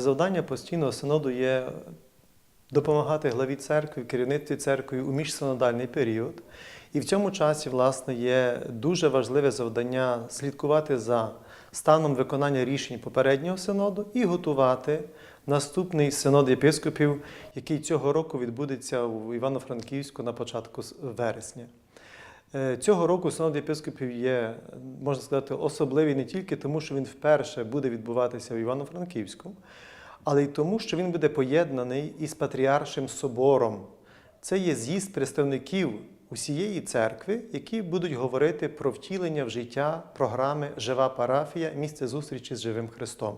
Завдання постійного синоду є допомагати главі церкви, керівництві церкви у міжсинодальний період. І в цьому часі, власне, є дуже важливе завдання слідкувати за станом виконання рішень попереднього синоду і готувати наступний синод єпископів, який цього року відбудеться у Івано-Франківську на початку вересня. Е, Цього року синод єпископів є, можна сказати, особливий не тільки тому, що він вперше буде відбуватися в Івано-Франківську, але й тому, що він буде поєднаний із Патріаршим собором. Це є з'їзд представників усієї церкви, які будуть говорити про втілення в життя програми Жива парафія місце зустрічі з живим Христом.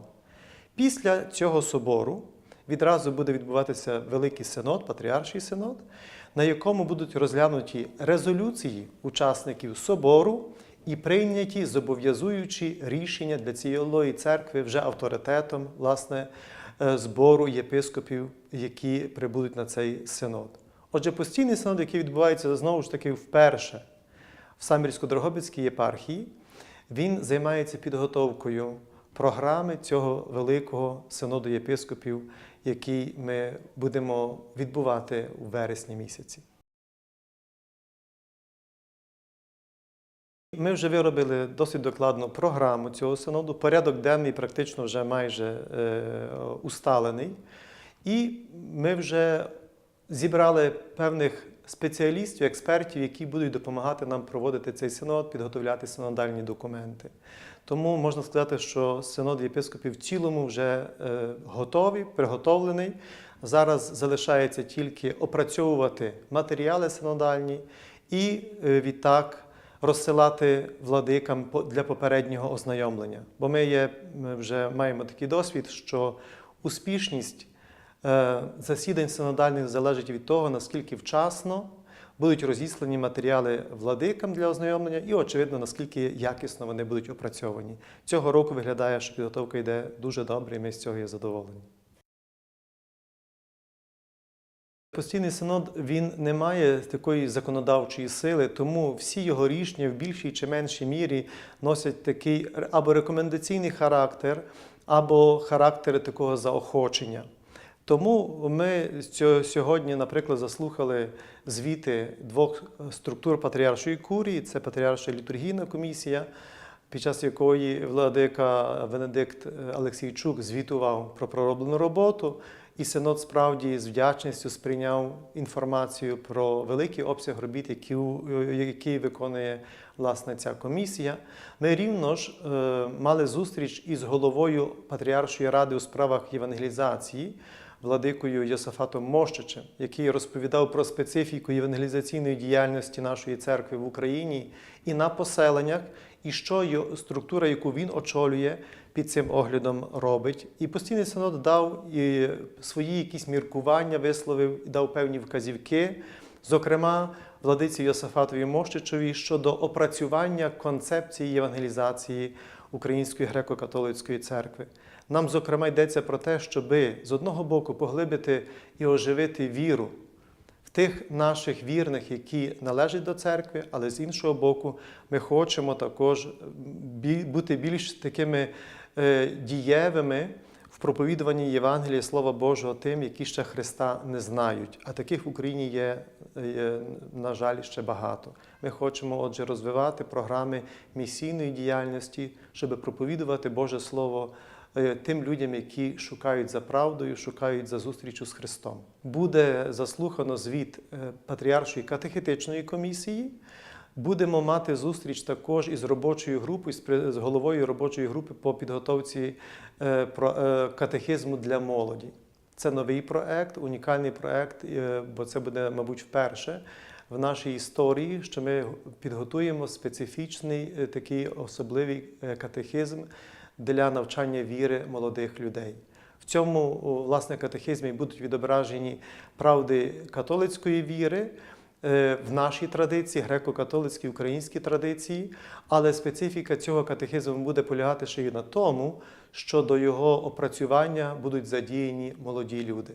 Після цього собору відразу буде відбуватися Великий Синод, Патріарший Синод, на якому будуть розглянуті резолюції учасників собору і прийняті зобов'язуючі рішення для цієї церкви вже авторитетом власне, е, збору єпископів, які прибудуть на цей синод. Отже, постійний синод, який відбувається знову ж таки вперше в Самірсько-Дрогобицькій єпархії, він займається підготовкою програми цього великого синоду єпископів, який ми будемо відбувати у вересні місяці. Ми вже виробили досить докладну програму цього синоду. Порядок денний практично вже майже е, усталений. І ми вже зібрали певних спеціалістів, експертів, які будуть допомагати нам проводити цей синод, підготовляти синодальні документи. Тому можна сказати, що синод єпископів в цілому вже е, готовий, приготовлений. Зараз залишається тільки опрацьовувати матеріали синодальні і е, відтак розсилати владикам для попереднього ознайомлення. Бо ми, є, вже маємо такий досвід, що успішність засідань синодальних залежить від того, наскільки вчасно будуть розіслані матеріали владикам для ознайомлення, і, очевидно, наскільки якісно вони будуть опрацьовані. Цього року виглядає, що підготовка йде дуже добре, і ми з цього є задоволені. Постійний синод він не має такої законодавчої сили, тому всі його рішення в більшій чи меншій мірі носять такий або рекомендаційний характер, або характер такого заохочення. Тому ми сьогодні, наприклад, заслухали звіти двох структур патріаршої курії: це патріарша літургійна комісія, під час якої владика Венедикт Олексійчук звітував про пророблену роботу. І синод справді з вдячністю сприйняв інформацію про великий обсяг робіт, які, які виконує власне ця комісія. Ми рівно ж е, мали зустріч із головою Патріаршої ради у справах євангелізації, владикою Йосафатом Мощичем, який розповідав про специфіку євангелізаційної діяльності нашої церкви в Україні і на поселеннях, і що структура, яку він очолює, під цим оглядом робить. І постійний синод дав і свої якісь міркування, висловив і дав певні вказівки, зокрема, владиці Йосафатові Мощичові щодо опрацювання концепції євангелізації Української греко-католицької церкви. Нам, зокрема, йдеться про те, щоби з одного боку поглибити і оживити віру в тих наших вірних, які належать до церкви, але з іншого боку, ми хочемо також бути більш такими е, дієвими в проповідуванні Євангелія Слова Божого тим, які ще Христа не знають. А таких в Україні є, на жаль, ще багато. Ми хочемо, отже, розвивати програми місійної діяльності, щоб проповідувати Боже Слово е, тим людям, які шукають за правдою, шукають за зустрічю з Христом. Буде заслухано звіт е, Патріаршої катехетичної комісії. Будемо мати зустріч також із робочою групою, з головою робочої групи по підготовці е, катехизму для молоді. Це новий проект, унікальний проект, е, бо це буде, мабуть, вперше в нашій історії, що ми підготуємо специфічний е, такий особливий е, катехизм для навчання віри молодих людей. В цьому власне катехизмі будуть відображені правди католицької віри в нашій традиції, греко-католицькій українській традиції, але специфіка цього катехизму буде полягати ще й на тому, що до його опрацювання будуть задіяні молоді люди.